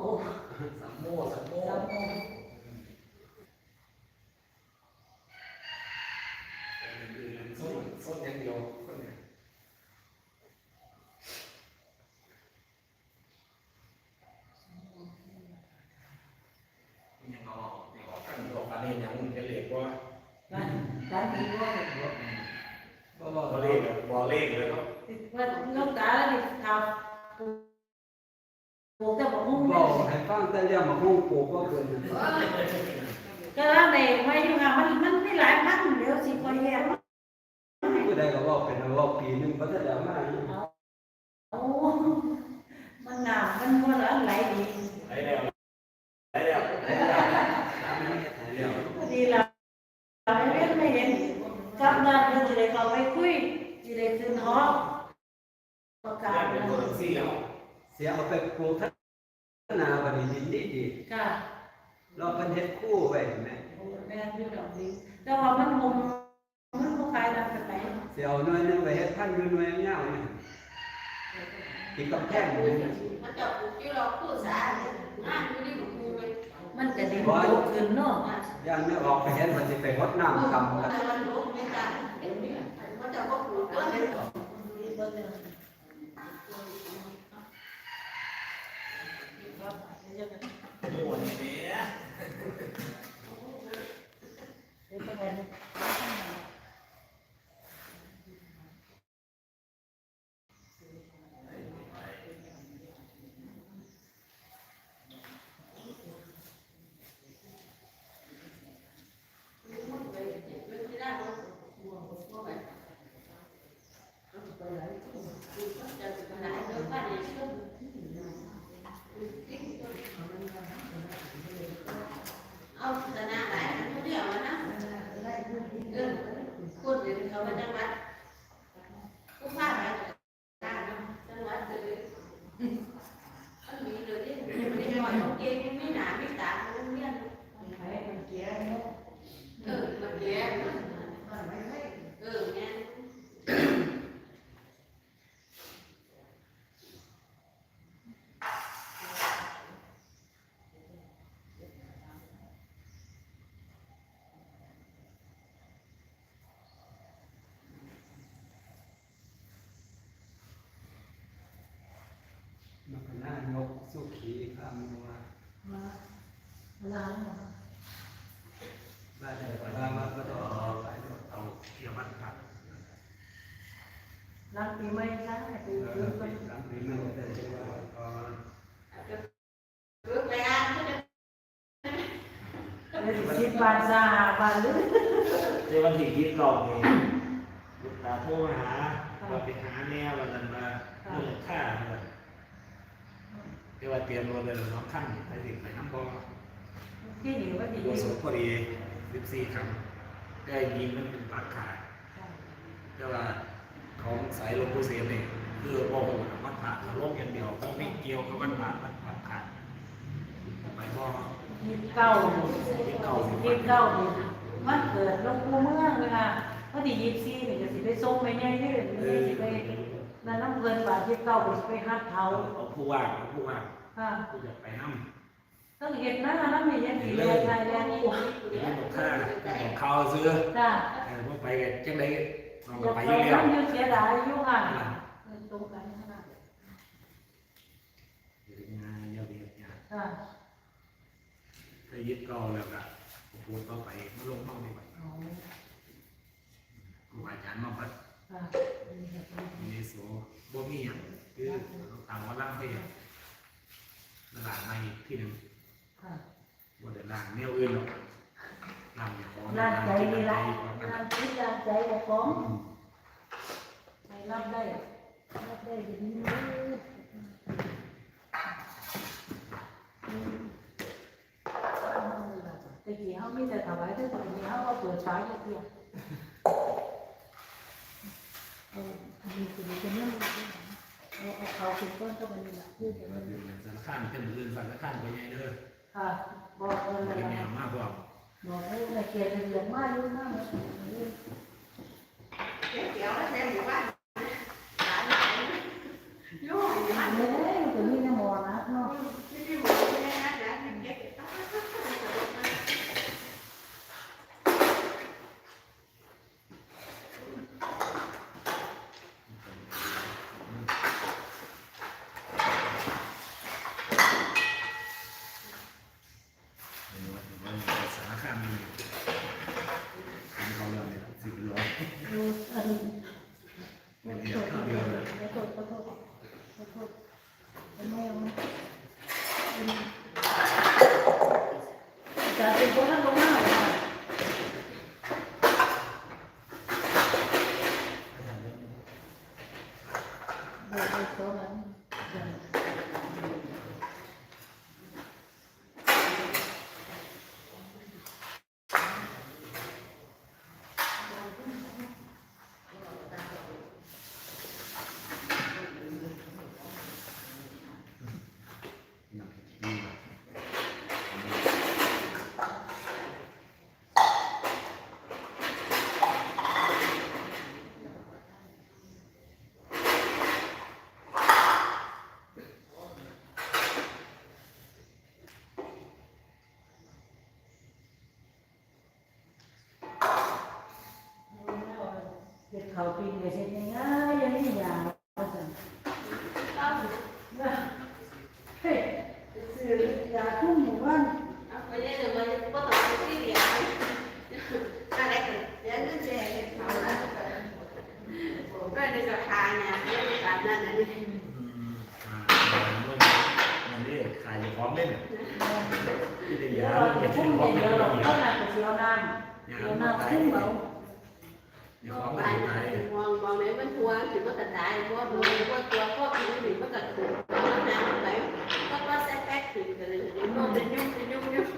น้ำโอ้สามโมสามโม สามโมง ส้นส้นอย่างเดียวคนเนี่ยยังเอายังเอาขั้นตัวปลาเนี่ยยังจะเรียกว่า ร้านร้านนี้ว่า บ่บ่เลขบ่เลขเลยครับ ว่าน้องตาเนี่ยทำปลูกแต่บอกมุ่ง บอกให้ฟังแต่เรื่องมาห้องปลู กก็เกินนะก็แล้วในไม่อยู่ค่ะมันมันไม่หลายพันเดี๋ยวสิคอยแย่ผู้ใดก็บอกเป็นว่าปีหนึงก็จะได้มาโอ้มันหนาวมันมันอะไรดีได้แล้วได้แล้วได้แล้วพอดีเราเราไม่เล่นไม่เห็นกับนั่นก็จะได้เขาไปคุยจะได้ขึ้นห้องประกาศเป็นนะตัวสี่แล้วเสียเอาไปปลูกทัศนาบัดนี้ดินดีดีค่ะ เราเป็นเฮ็ดคู่ไว้เห็นไหมแม่อยู่ดอกดีแต่ว่ามันมุมมันบ่คลายดังกันไหนเสียเอาหน่วยหนึงไปเฮ็ดพันธุ์อยู่หน่วยยาวนี่ติดกำแพงอยู่นี่มันจะปลูกที่เราพูดสารอ่านอยู่ที่หลวงปู่เลยมันจะได้โตขึ้นเนาะย่านไม่ออกไปเฮ็ดมันสิไปรดน้ำกำกันแต่มันรู้ไม่ได้เดี๋ยวนี้มันจะก็ปลูกต้นนี้โอ้ยเนี่ ยเอาชนะหลายทุกเรื่องแล้วนะเออพูดถึงเขาเป็นจังหวัดผู้พาไปจังหวัดเลยมันมีเลยที่ไม่ได้หน่อยของเกงไม่หนาไม่ตาโรงเรียน เออมันแย่เออเนี่ย มั นก็น่ายกสุขีคำว่าล้างบ้านใดก็ว่ามาก็ได้หลายดอกเอาเกี่ยวมันครับล้างปีใหม่ล้างปีเอปีอใหม่หลังนี้มันก็ได้จังว่าเออเลือกไปอ่านก็จะเลยสิบบาทสาบาทหรือในวันที่ยี่สิบสองนี่ลูกตาโทรมาหาว่าไปหาแม่วันนั้นมาเรื่องค่าเลย เรียกว่าเตรียมรถเลยน้องขั้นไปสิไปน้ำบ่อที่นี่ว่าดีตัวสดพอดีสิบสี่คำได้ยินมันเป็นปากขาดแต่ว่าของสายลงผู้เสียนี่คือโอ้โหมันผ่าทะลุอย่างเดียวก็ไม่เกี่ยวกับมันผ่ามันปากขาดไปบ่อยี่สิบเก้ายี่สิบเก้ายี่สิบเก้านี่มันเกิดลงปูเมืองเลยค่ะพอดียี่สิบสี่นี่ก็สิไปส่งไปใหญ่เด้อสิไปนั่นน้ำเงินบาทยี่สิบเก้าก็สิไปฮัดเขาเอาผู้ว่าเอาผู้ว่า ค่ะผู้อยากไปน้ำต้องเห็นนะน้ำมีอย่างดีเลยไทยแลนด์นี่เดี๋ยวบอกค่าของเขาซื้อจ้าเออพวกไปกันจังไดน้องอก็ยากไปไปอยู่แล้วน้ำอยู่เสียดายอยู่ค่ะตรงกันค่ะอยู่ที่งานเยอะเยอะเนี่ยค่ะถ้ายึดเก่าแล้วก็พูดต่อไปมาลงห้องดีกว่าอ๋อครูอาจารย์มาบัดค่ะมีโสบ่มีอย่างคือต่างว่าล่างไปอย่าง หลางมาอีกที่หนึ่งค่ะบ่ได้ล่างแนวอื่นหรอกล่างอย่างของร้านใจนี่ละของงานที่ยางใจกับของให้รับได้รับได้ดีนี้ตะกี้เขาไม่แต่ถวายแต่ตะกี้เขาก็เปิดฟ้าอย่างเดียวเอาดีคือดีจะนั่งเอา เอาเขาเป็นก้อนก็มันนี่แหละพูดอย่างนี้สารข้ามเป็นอื่นสารข้ามไปไงเด้อค่ะ บอกเลยเป็นแนวมากกว่าบอกให้ละเกียดละเอียดมากยุ่งมากเลยเดี๋ยวเดี๋ยวแล้วแม่อยู่บ้านหลานหลานอยู่บ้านเลยตัวนี้นะมอนะเนาะไม่ได้หมดไม่ได้นะนะเด็ก สารข้ามมีเป็นเขาเรื่องเนี่ยสิบร้อย ดูอันนี้ขอโทษขอโทษขอโทษขอโทษขอโทษเป็นแมวนะจะเป็นคนนั้นลงหน้าเลยค่ะเดี๋ยวไปโซ่มัน เด็กเขาปีนเด็กยังไงยังไม่ยาวก็จะเฮ้ยสื่อยาทุ่มหมู่บ้านไม่ได้เลยมันก็ต้องที่เดียวอะไรกันเดี๋ยวนั่นแหละเขาแล้วก็ได้กับทานเนี่ยเรื่องการนั่นน่ะนี่มันนี่ขายพร้อมเล่นเนี่ยที่ได้เดี๋ยยาวเราเนี่จะยทุ่มพร้อมเดี๋เล่ยวเดี๋เรายวต้องหนักเสียวน้ำเสียวน้ำทุ่มเรา เดี๋ยวพร้อมไปกันไปมองมองไหนมันทัวถึงมันกระจายเพราะมองว่าตัวครอบครัวถึงมันกระถูกเอาน้ำไหลก็ก็แซ่แป๊กถึงกันเลยมองเป็นยุ่งเป็นยุ่งยุ่ง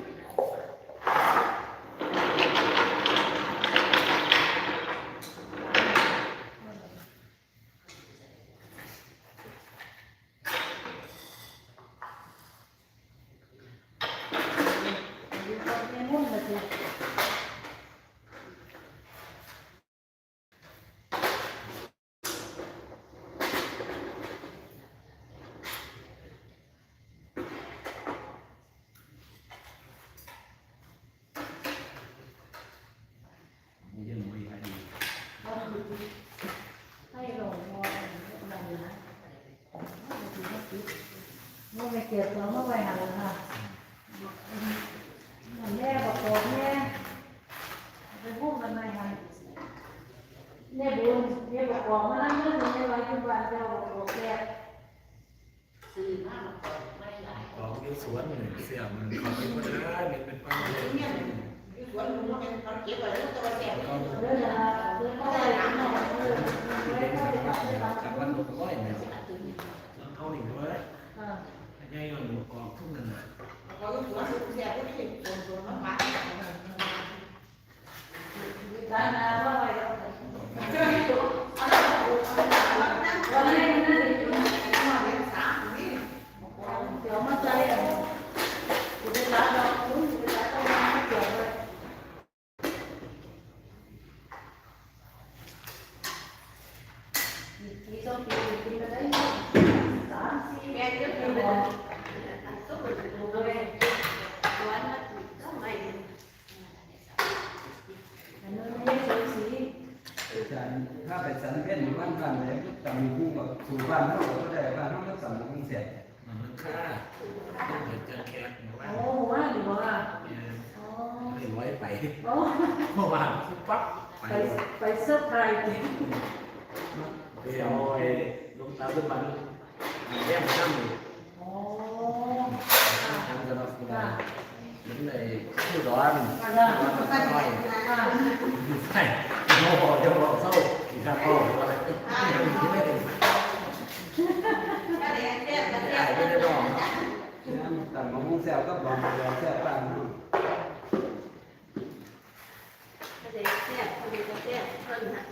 ในมุ่นเลยสิ นี่ยังไม่ได้ดี ให้เรามองอะไรนะ เมื่อไม่เก็บเราเมื่อไหร่หันค่ะแม่บอกบอกแม่ไปพูดกันไหนคะเนี่ยบุญเนี่ยบอกบอกมาแล้วเมื่อเนี่ยไว้ที่บ้านเจ้าบอกบอกแก สื่อมากไม่หลาย ของยูสวนเนี่ยเสียมันเขาเป็นคนได้เป็นเป็นความเลย เนี่ยอยู่สวนลุงมันเป็นเขาเก็บไว้แล้วตัวแสบ เรื่องอะไรเรื่องอะไรหลังหน่อยเออไม่เข้าไปตัดไม่ตัด จากวันก็ร้อยเนี่ยเขาหนึ่งด้วย อ่า ง่าย มันออกทุ่งกันเลย เขาอยู่สวนลุงแสบก็ไม่เห็นสวนสวนมันหวาน ร้านนาว่าอะไร เจอที่ตัวเอาละเอาละนั่ง วันนี้น่าจะอยู่ มาเป็นสามนี่ เดี๋ยวมาใจอะอยู่ในร้านเราคุณอยู่ในร้านเราไม่เกี่ยวเลยปีสองปีปีละได้สามสี่ แม่เยอะ ปี เล เลย ย ก็เหมือนดูเลยสวนมันก็ไม่ อันนั้นไม่ใช่สี อาจารย์ถ้าไปสันเวียนอยู่บ้านบ้านไหนจำมีคู่กับสู่บ้านเขาก็ได้บ้านเขาก็สั่งของเสร็จ มันค่าต้องเกิดเจอแขกหรือว่า โอ้ว่าหรือว่าอ๋อ ไม่ร้อยไป โอ้ เมื่อวานปั๊บไป ไปไปเซอร์ไพรส์ ไปเอาไอ้ลงตาขึ้นมา แย่งข้ามอยู่อ๋อทำกันเราคุณค่ะเลห็นในผู้ดอนอ่อนมันก็น้อยใช่โมโหจะบอกเศร้าอีกครั้งก็อะไรไม่ได้ก็เลยแก้ก็ไม่แก้ได้ไม่ได้ดอกแต่มะม่วงแซวก็บอกมาแล้วแซ่บบ้งเนาะ ก็เลยแก้ก็เลยแก้เพิ่นน่ะ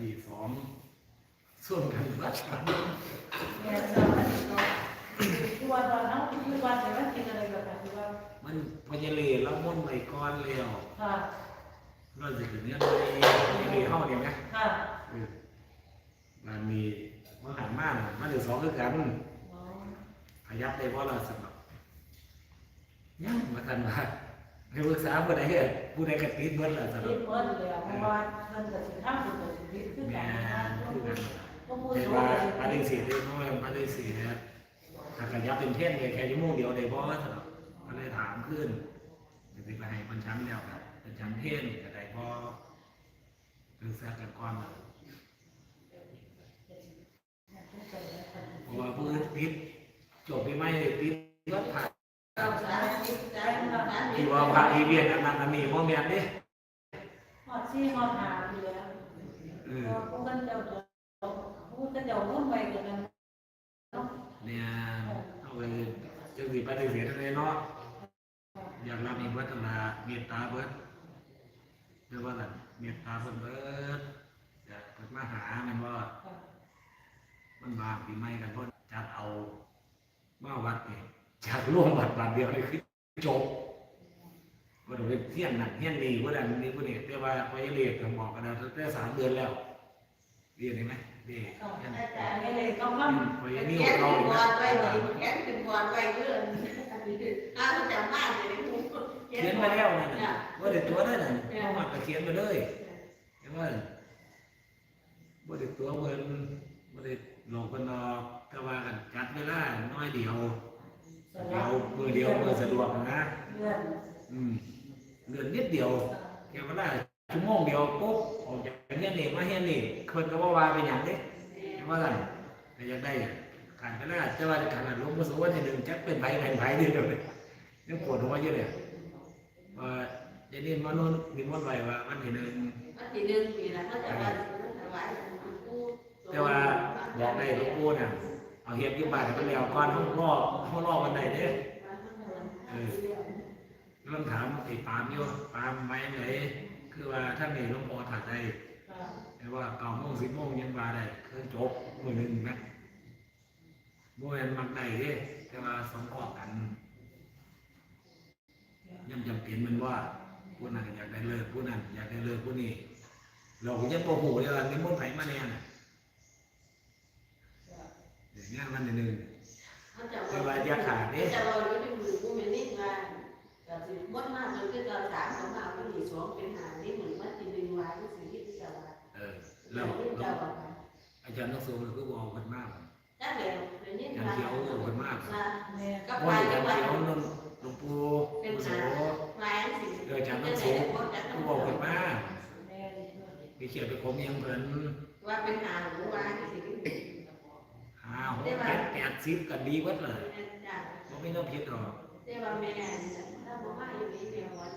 ดีสองส่วนกันรักกัน เนี่ยเราตัวตอนนั้นคือวันแต่ว่ากินอะไร แบบนั้นคือว่ามันพยาเลแล้วมุ่นไปก้อนเร็วค่ะเราจะถึงเนี้ยเลยพยาเลเข้าเนี่ยไหมค่ะมันมีมันหันมากมันถึงสองคือกันอ๋อขยับได้เพราะเราสมัครยังมาทันว่าให้ปรึกษาผู้ใดเฮ็ดผู้ใดกระติดเบิดล่ะสำหรีรับบเพิ่นเลยเพราะว่าเพิ่นก็สิทำบุญก็สิรีบขึ้นแม่กันนะคือกันก็พูด แต่สูงว่าเลยปฏิเสธได้เพราะว่าปฏิเสธนะถ้าขยับเป็นเท่นเลยแค่ชั่วโมงเดียวได้เพราะว่าสำหรับก็เลยถามขึ้นจะไปให้มันชั้นแล้วครับเป็นชั้นเท่นก็ได้เพราะปรึกษากันก่อนเลยเพราะว่าผู้ติดจบไปไม่ติดรถผ่านเราสาธิตใจมันสาธิที่ตว่าพระอีเวียนอันนั้นอันนี้พ่อแม่นเด้ฮอดซี่ฮอดหาอยู่แล้วเออพวกกันเจ้าพว กกันเจ้าร่วมไปกันนั้นเนาะเนี่ยเอาไปจังสิปฏิเสธอะไรเนาะอยากรับมีเบิดนั่นล่ะเมตตาเบิดเรียกว่าอะไรเมตตาเพิ่นเบิดอยากเพิ่นมาหามันว่ามันบางปีใหม่กันเพิ่นจัดเอามาวัดนี่จากร่วมวัดบาทเดียวนี่คือจบว่าเดี๋ยเที่ยงหนั่นเที่ยงนี่ว่าดันนี้ว่านี่ยแต่ว่าพอเรียกก็บหมอกกันแล้วตั้งแต่สามเดือนแล้ว เรียนได้ไหมเรียนอาจารย์ไม่เลยต้องอืมั่มพอแขนี่นเราเป็นบอลไว้เเลยแขนเป็นบอลไว้เรื่อยอ้าวจำบ้านเลยขียนมาแล้วนั่นน่ะว่าเด็กตัวได้น่ะเพราะว่าก็เขียนไปเลยเห็นว่าว่าเด็กตัวเพิ่นว่าเด็กหลอกเพิ่นดอกแต่ว่ากันจัดเวลาน้อยเดียวเดียวมือเดียวมือสะดวกนะเลื่อนอืมเดือนนิดเดียวแค่เวลาชั่วโมงเดียวปุ๊บออกจากเฮียนนี่มาเฮียนนี่ เพิ่นก็บ่ว่าเป็นหยังเด้เห็นว่าซั่นก็อยากได้การเวลาแต่ว่าการลงมาสู่วันที่หนึ่งจักเป็นไผเป็นไผเดียวเลยยังปวดหัวอยู่เลยว่าเดี๋ยวนี้มันนู่นมีมันไว้ว่าวันที่หนึ่งวันที่หนึ่งปีละเขาจะว่าถวายผู้แต่ว่าบอกได้หลวงปู่น่ะเอาเฮ็ดอยู่บ้านให้มันแล้วก่อนเฮารอเฮารอวันใดเด้เออลองถามไอ้ปามอยู่ปามไว้ไหนคือว่าท่านนี่หลวงพ่อถัดได้ แต่ว่าเก้าโมงสิบโมงยังว่าได้คือจบมือหนึ่งนะบ่แม่นมักได้เด้แต่ว่าสมข้อกันย่ำจำเป็นมันว่าผู้นั้นอยากได้เลิกผู้นั้นอยากได้เลิกผู้นี้เราก็ยังบ่ฮู้เลยว่านิมนต์ไผ่มาแน่น่ะอย่างนี้มันหนึ่งเขาจะว่าจะว่าอยู่ในมือผู้มีนิดว่าก็สิบดมากจนคือเราสามสองมาเป็นสองเป็นหานี่เหมือนว่าทีหนึ่งวายก็สิ่งที่ เราแล้วจะว่าอาจารย์นักสูงก็บอกคนมากถ้าเดี๋ยวเดี๋ยวนี้อาจารย์เขียวก็คนมากมาแม่ก็ว่าไปอาจารย์ว่าเขียวนนหลวงปู่เป็นปู่โสหาลายสิ่งเอออาจารย์นักสูงก็บอกคนมากแม่ไปเขียนไปคมยังเพิ่นว่าเป็นหาหรือว่าสิ่งที่หาหกเจ็ดแปดสิบก็ดีวัดเลยจ้ะบ่ไม่ต้องผิดหรอกแต่ว่าแม่ถ้าบอกว่าอยู่นี่แม่วัน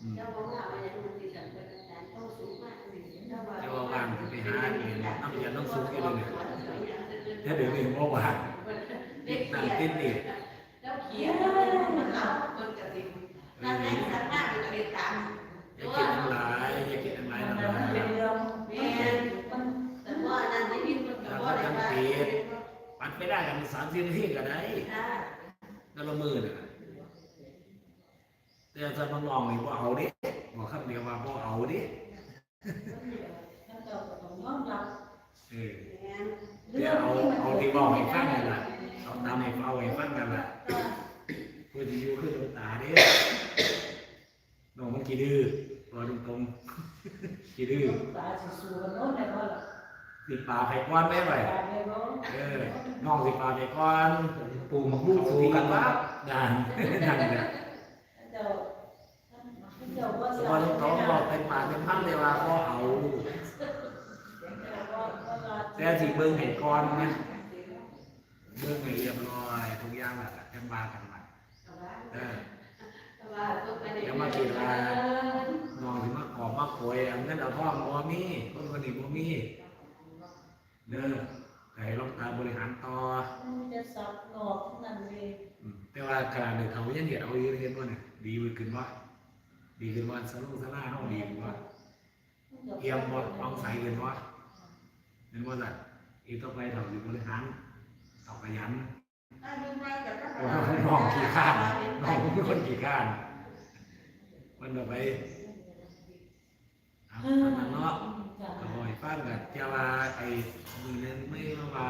อืมถ้าบอกว่ามันจะดูที่สังเกตการต้องสูงมากเลยถ้าว่า แต่ว่าว่างไปหาเองน้ำอาจารย์นักสูงอยู่เลยถ้าเดี๋ยวนี้บ่าว่างติดนั่นติดนี่แล้วเขียนแล้วมันเอาคนกระดิ่งนั่นแหละสักหน้าเป็กระดิ่งตามอย่าคิดทั้งหลายอย่าคิดทั้งหลายมันนะเป็นเรื่องแม่มันแต่ว่านั่นที่พี่มันก็ว่าอะไรว่าปัดไม่ได้กันสามสิบนาทีก็ได้ถ้าแต่ละมือเนี่ยแต่ถ้ามันลองนี่บ่าเอาดิบอกคำเดียวว่าบ่เอาดิ เออเดี๋ยวเอาเอาที่บอกให้ฟังนี่แหละเอาตามให้เอาไว้ฟังกันล่ะเพื่อจะอยู่คือดวงตาเด้น้องมันกี่ดื้อบอกตรงกี่ดื้อตาสิสูกันโน้นได้บ่ล่ะสิปลาไผ่ก้อนแม่ไว้ได้บ่เออน้องสิปลาไผ่ก้อนปูมาพูดสูสู่กันนว่าว่าด่านนั่นแหละ เจ้าเจ้าบ่ พอต้องบอกเป็นปากเป็นพังเลย ว่าก็เอา แต่สิเบิ่งให้ก่อนนะเบิ่งให้เรียบร้อยทุกอย่างแหละจังว่ากันมาเออว่าก็ไปได้อย่ามาคิดว่าน้องสิมาขอมาโวยเอาเงินเอาทองบ่มีคนคนนี้บ่มีเด้อให้ลองตาบริหารต่อจะสับนอกนั่นเลยอืมแต่ว่าขนาดเด็กเขายังเห็นเอาอยู่เห็นว่าเนี่ยดีขึ้นว่าดีขึ้นว่าสนุกสนานเฮาดีขึ้นว่า เอียมบ่เอาใสขึ้นว่าเห็นว่าซั่นอีกต่อไปเท่าสิบริหารเอาขยันอายุไม่กับก็โอ้โหน้องขี้ข้านน้องเป็นคนขี้ข้านมันต่อไปเอาอันนั้นเนาะก็บ่ให้ฟังกันจะว่าไอ้มือนึงไม่ว่า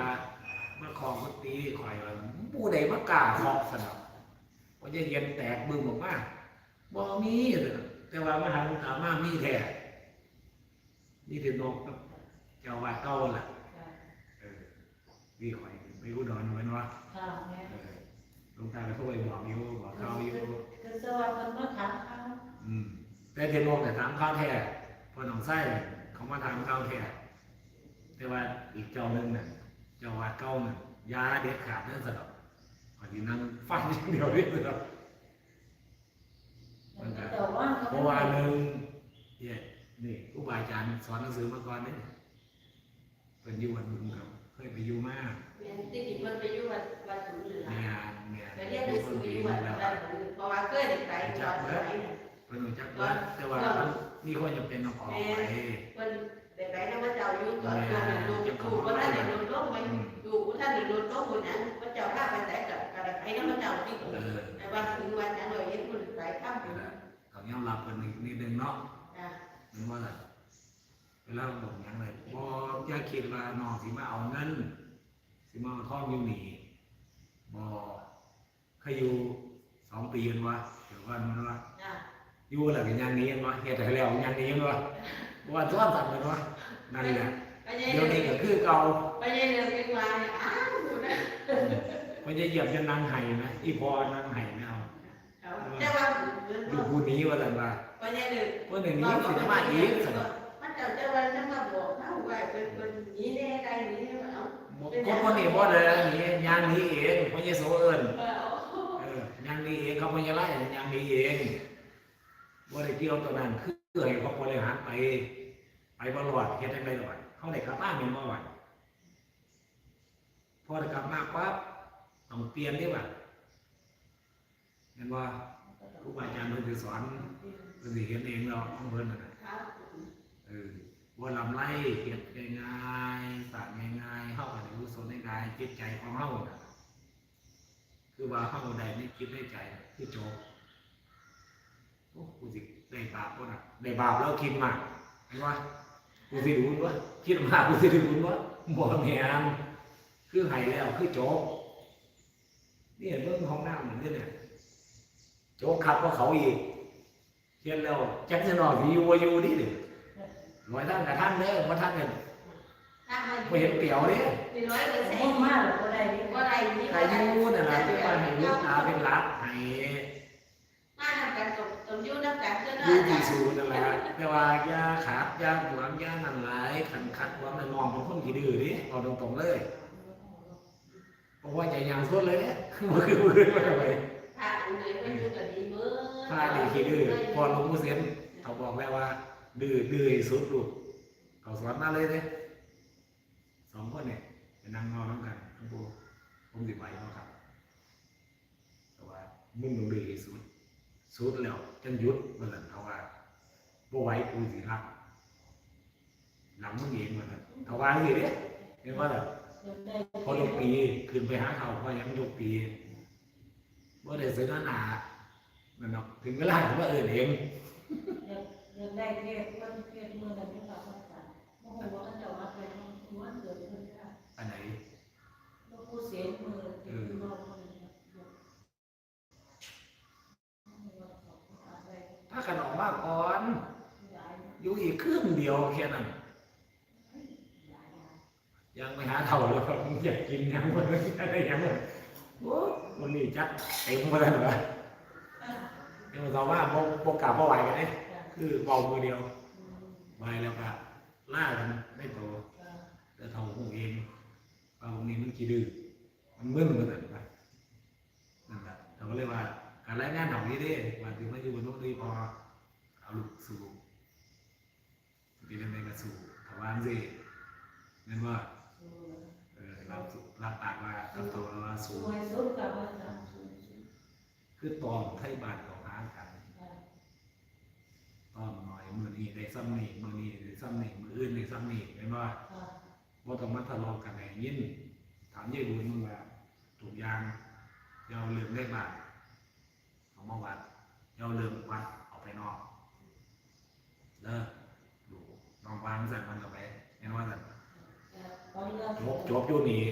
มาของมาตีข่อยว่าผู้ใดมากล้าเคาะสนับว่าจะเย็นแตกบึ้มออกมาบ่มีเด้อแต่ว่ามาหาหลวงตามามีแท้ นี่คือนกกับเจ้าว่าเก่าล่ะเออนี่ข่อยไปอุดรเหมือนว่าค่ะแม่เออหลวงตาก็โทรไปบอกอยู่บอกเขาอยู่ก็สวัสดิ์มันมาถามเขาอืมแต่เทนโลกแต่ถามข้าวแท้พอหนองไส้เขามาถามข้าวแท้แต่ว่าอีกเจ้าหนึงน่ะเจ้าวัดเก้าน่ะยาเด็ดขาดเรื่องสะดอกพอดีนั่งฟังอย่างเดียวนี่สะดอกเจ้าว่าเพราะว่าหนึ่งเนี่ย นี่ครูบาอาจารย์สอนหนังสือมาก่อนเนี่ยเป็นอยู่วัดบุญกับเคยไปอยู่มากแม่ที่ดิมันไปอยู่วัดวัดถุนหรือเนี่ยเนี่ยไปเรียนหนังสืออยู่วัดวัดถุนเพราะว่าเคยได้ไปตอนสมัยเป็นรู้จักว่าแต่ว่ามันมีคนจะเป็นน้องออกไปคนได้ไปนะว่าเจ้าอยู่ก่อนโยมโยมถูกว่าท่านได้ลดลงไปอยู่ว่าท่านได้ลดลงคนนั้นว่าเจ้าข้าไปแต่กับกับไปนั่นว่าเจ้าที่เออแต่ว่าถึงวันนั้นเราเห็นคนไปข้ามไปนั่นแหละเขายอมรับกันนิดนึงเนาะอ่า มันว่าอะไรเวลาบอกอย่างไรพอจะคิดว่าน้องสิมาเอาเงินสิมาเอาทองอยู่นี่บอเคยอยู่สองปีกันวะเดี๋ยวว่ามันว่าอ่าอยู่หลังอย่างนี้กันวะเหตุให้แล้วอย่างนี้กันวะว่าซ้อนสัตว์กันวะนั่นแหละไปยัยเดี๋ยวนี้ก็คือเก่าไปยัยเรื่องเป็นวาเนี่ยอ้าวนะไม่ใช่เหยียบจะนั่งไห้นะอีพอนั่งไห้ไม่เอาแต่ว่าอยู่ผู้นี้ว่าแต่ว่า ไปยัยเรื่องเมื่อหนึ่งนี้สิจะมาอีกสักมันจะจะว่าจะมาบอกเขาว่าเป็นคนนี้ได้ได้นี้เอาคนคนนี้บ่เลยนี่ยางนี้เองไม่ใช่โซเอิญเอาเออย่างนี้เองเขาไม่ใช่ไล่ย่างนี้เองบ่ได้เกี่ยวตัวนั้นคือให้เขาบริหารไป ไปบรอดเฮ็ดได้ไปรอดเขาได้กลับบ้านเป็นบ่ไหวพอได้กลับมาปั๊บต้องเปลี่ยนเด้บ่ะเห็นว่า ครูบาอาจารย์เพิ่นสิสอนเพิ่นสิเห็นเองแล้วของเพิ่นน่ะเออว่าลำไรเก็บง่ายๆสร้างง่ายๆเข้ากับรู้สนในกายจิตใจของเฮาคือว่าเฮาใดในคิดในใจน่ะคือโจบโอ้กูสิได้บาปบ่น่ะได้บาปแล้วคิดมากเห็นว่ากูสิรู้ว่าคิดมากกูสิรู้ว่าบ่แม่นคือให้แล้วคือโจบนี่เห็นเบิ่งห้องน้ำเหมือนกันเนี่ย โจบขับก็เขาอีกเขียนแล้วจักจะนอนสิอยู่บ่อยู่นี่เด้หน่วยท่านกับท่านเด้อว่าท่านเนี่ยถ้ามาไม่เห็นเปรียวเนี่ยสี่ร้อยเปอร์เซ็นบ่ต์มาหรอกบ่ได้นี่ก็ได้นี่ใครอยู่นั่นแหละที่ว่าให้ลูกตาเป็นรักให้มาทำการตกตกยุ่งน้ำกันเจ้าหน้าอยู่ที่ที่สูนั่นแหละแต่ว่ายาขาดยาหวงยานั่นหลายขันคัดว่ามันมองเป็นคนขี้ดื้อดิเอาตรงๆเลยเพราะว่าใจยางสุดเลยเนี่ยมันคือมือไปเลย ถ้าอันไหนไม่รู้ก็ดีเมื่อถ้าดีขี้ดื้อพอหลวงปู่เสียนเขาบอกแล้วว่า ดื้อดื้อที่สุดลูกเขาสอนมาเลยเนี่ยสองคนเนี่ยไปนั่งนอนน้ำกันหลวงปู่ผมสิไหวเนาะครับแต่ว่ามึงต้องดื้อที่สุดสุดแล้วจังหยุดมันนั่นเขาว่าบ่ไหวกูสิรับหลังมึงเองมันนั่นเขาว่าสิเด้เห็นว่าแบบพอลกปีขึ้นไปหาเขาพอยังยกปี ว่าเดี๋ยวไปนอนหนานั่นเนาะถึงเวลาผมว่าเออเดือห็จดเองนไหนถ้าขนมมากก่อน อยู่อีกครึ่งเดียวแค่นั้นยังไม่หาเท่าเลยผมอยากกินยังไม่ได้ยังไม่ มันนี่จัดเต็มมาแล้วเหรอยังมาว่าโบโบกลับโบไหวกันเนี่ยคือเบามือเดียวไหวแล้วก็ล่ากันไม่โตแต่เท่าหูเองว่าพวกนี้มันกี่ดื้อมันมึนเหมือนกันไปนั่นแหละเราก็เลยว่าการรายงานของนี้ด้ว่าถึงไม่อยู่บนโลกนี้พอเอาลูกสู่ดีเป็นในกระสู่ถาวรสินั่นว่าเออเรับสู่ รับปากว่ากับตัวเราสสู่วยสุดกับว่าจะคือตอนไทยบาทของหากันตอนหน่อยมือนี้ได้ซ้ำนี่มือนี้ได้ซ้ำนี่มืออื่นได้ซ้ำนี่เป็นว่าบ่าต้องมาทะเลาะกันให้ยินถามยายบุญมึงว่าถูกอยางเดี๋ยวเอาเรื่องเลขบาทเอามาวัดเดี๋ยวเอาเรื่องวัดเอาไปนอกเด้อดูน้องวางสั่นมันกับไปเห็นว่าสั่นบางเรื่องจบจบอยู่นี่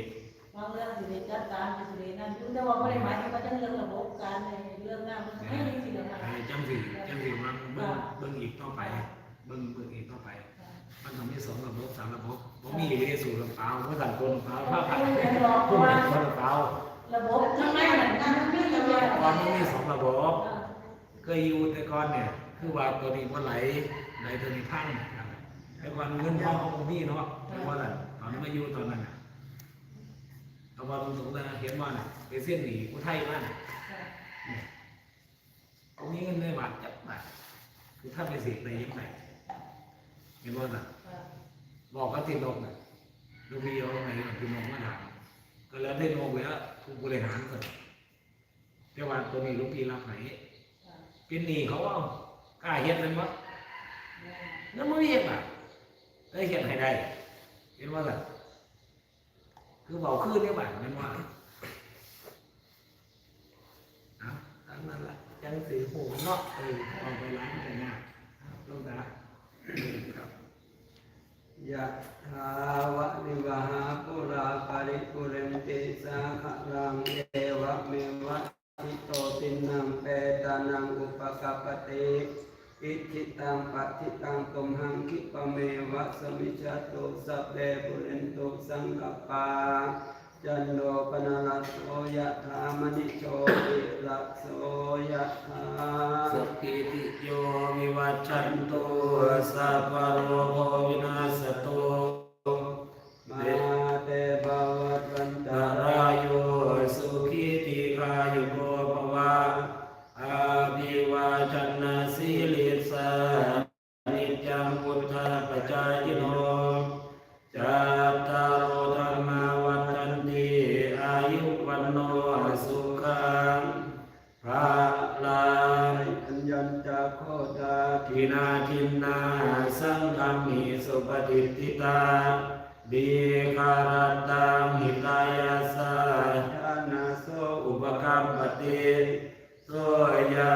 บางเรื่องสิได้จัดการสิได้นั่นอยู่แต่ว่าบ่ได้หมายถึงว่าจะเรื่องระบบการในเรื่องนั้นไม่ได้สิได้มาไอ้จังสีจังสีมันเบิ่งเบิ่งอีกต่อไป เบิ่งเบิ่งอีกต่อไป มันทำให้สองระบบสามระบบผมมีเรสูระเปล่าเมื่อสั่งคนเปล่าผ้าผ้าผู้เป็นคนเปล่าระบบทำไมเหมือนกันไม่ระบบตอนนี้มีสองระบบเคยอยู่แต่ก่อนเนี่ย คือว่าตัวนี้มันไหลไหลตัวนี้พังแต่ก่อนเงินทองของพี่เนาะแต่ว่าอะไรตอนนี้มาอยู่ตอนนั้น น่ะแต่ว่าตรงตรงนั้นเห็นว่าน่ะไปเส้นหนีผู้ไทยมากเอามีเงินในบาทจับบาทคือถ้าไปเสียไปยังไงเห็นว่าน่ะบอกก็ติดลงนะลูกพี่เอาไงติดลงมาถามก็แล้วได้ลงแล้วผู้บริหารก่อนแต่ว่าตัวนี้ลูกพี่รับไหนเป็นหนี้เขาเอากล้าเฮ็ดเลยมั้นั่นไม่เฮ็ดอะได้เฮ็ดให้ได้เห็นว่าล่ะ คือเบาขึ้นเนี่ยบ้านนั่นว่าเอาตามนั้นละจังสีหูเนาะเออเอาไปล้างกันหน้าลงตาครับยะถาวะนิวหาปุราปาริปุเรนติสาขรังเอวะเมวะอิโตตินังเปตานังอุปกัปปติ อิจิตังปัจิตังตุมหังคิปเมวะสมิจตุสัพเพปุเรนตุสังกปาจันโดปนรสโสยะธามณิโชติรัสโสยะธาสกิติโยวิวัชันตุสัพพโรโวินาสตุ ทินาทินนาสังฆมิสุปฏิทิตาดีคารตังหิตายาสาทานาโสอุปกรรมปฏิโสยา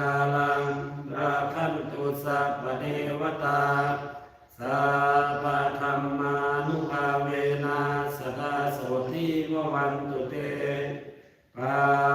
คาลังราคันตุสัพเทวตาสัพพะธรรมานุภาเวนะสตาโสทิววันตุเตปา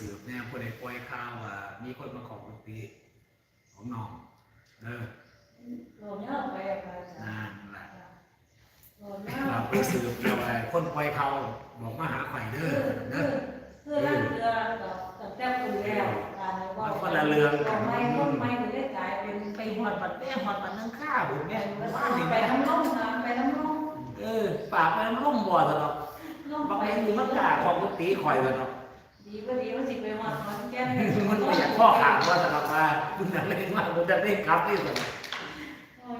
สืบเนี่ยผู้ใดปล่อยข่าวว่ามีคนมาขอดนตรีของน้องเออเราเนี่ยไปไปจ้ะนั่นแหละเราเนี่ยลาไปสืบเกี่ยวอะไรคนปล่อยข่าวบอกมาหาข่อยเด้อเด้อคือร่างเรือกับกับแต้มคุณแล้วการว่ามันคนละเรื่องกันไม่คนไม่ถึงได้กลายเป็นไปหอดบัดแม่หอดบัดนังข้าผมเนี่ยไปบ้านนี่ไปแม่น้ำร่องนะไปน้ำร่องเออปากไปน้ำร่มบ่อตลอดร่องบางไปทีมันกล้าของกุฏิข่อยตลอด ดีก็ดีว่าสิไปว่าขอนแก่นมันก็อยากพ่อข่าวว่าสำหรับว่าคุณนั่นเองว่าผมจะได้ครับที่สุด โอ้